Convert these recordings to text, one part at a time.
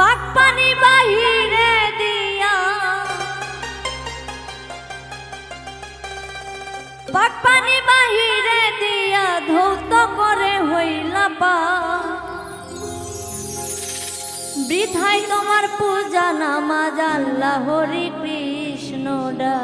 বাদ বাহিরে দিয়া। বাহিরে দিয়া করে হইলা বৃথাই তোমার পূজা নামা জাল্লা হরি কৃষ্ণ ডা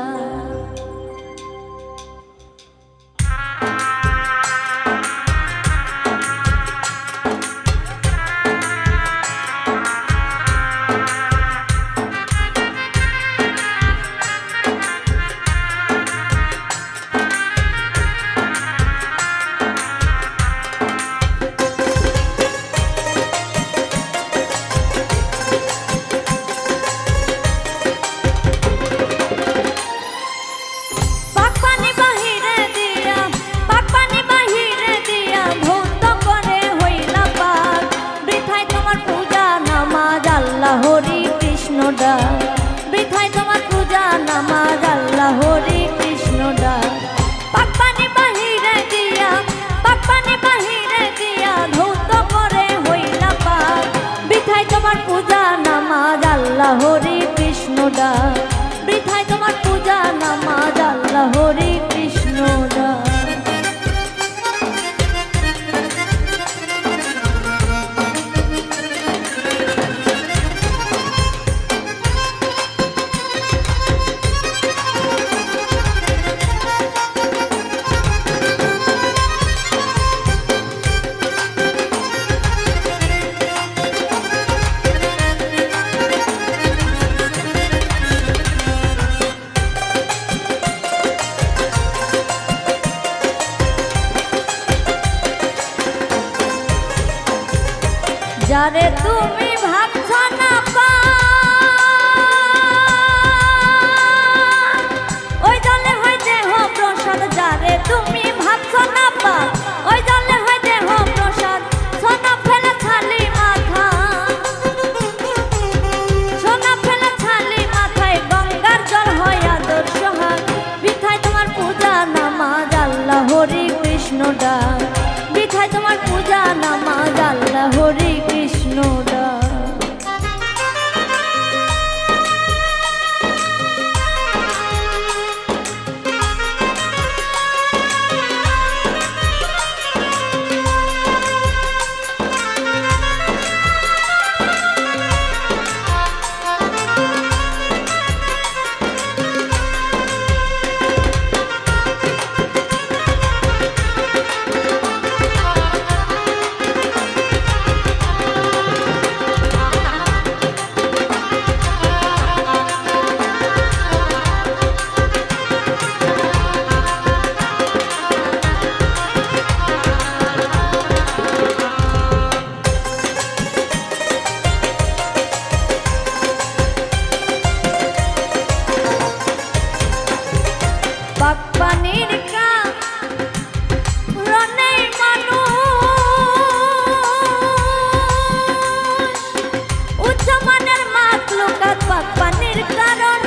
love. যারে তুমি ভাবছ না ওই দলে হয়েছে দেহ প্রসাদ যারে তুমি পানির কাপ রনের মানুষ। উচ্চ মানের মাতলো কারণ।